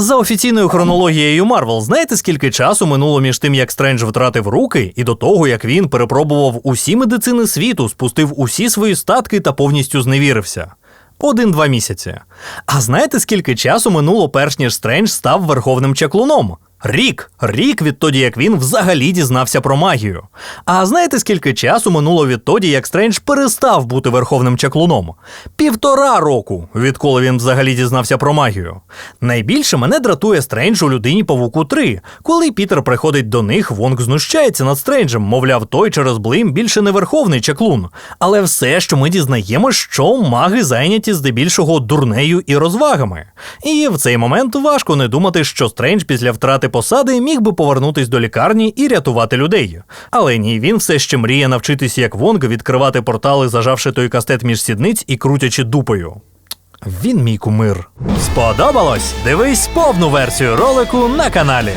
За офіційною хронологією Марвел, знаєте, скільки часу минуло між тим, як Стрендж втратив руки, і до того, як він перепробував усі медицини світу, спустив усі свої статки та повністю зневірився? Один-два місяці. А знаєте, скільки часу минуло, перш ніж Стрендж став верховним чаклуном? Рік. Рік відтоді, як він взагалі дізнався про магію. А знаєте, скільки часу минуло відтоді, як Стрендж перестав бути верховним чаклуном? Півтора року, відколи він взагалі дізнався про магію. Найбільше мене дратує Стрендж у людині Павуку 3. Коли Пітер приходить до них, Вонг знущається над Стренджем, мовляв, той через блим більше не верховний чаклун. Але все, що ми дізнаємось, що маги зайняті здебільшого дурнею і розвагами. І в цей момент важко не думати, що Стрендж після втрати посади міг би повернутись до лікарні і рятувати людей. Але ні, він все ще мріє навчитись як Вонг відкривати портали, зажавши той кастет між сідниць і крутячи дупою. Він мій кумир. Сподобалось? Дивись повну версію ролику на каналі.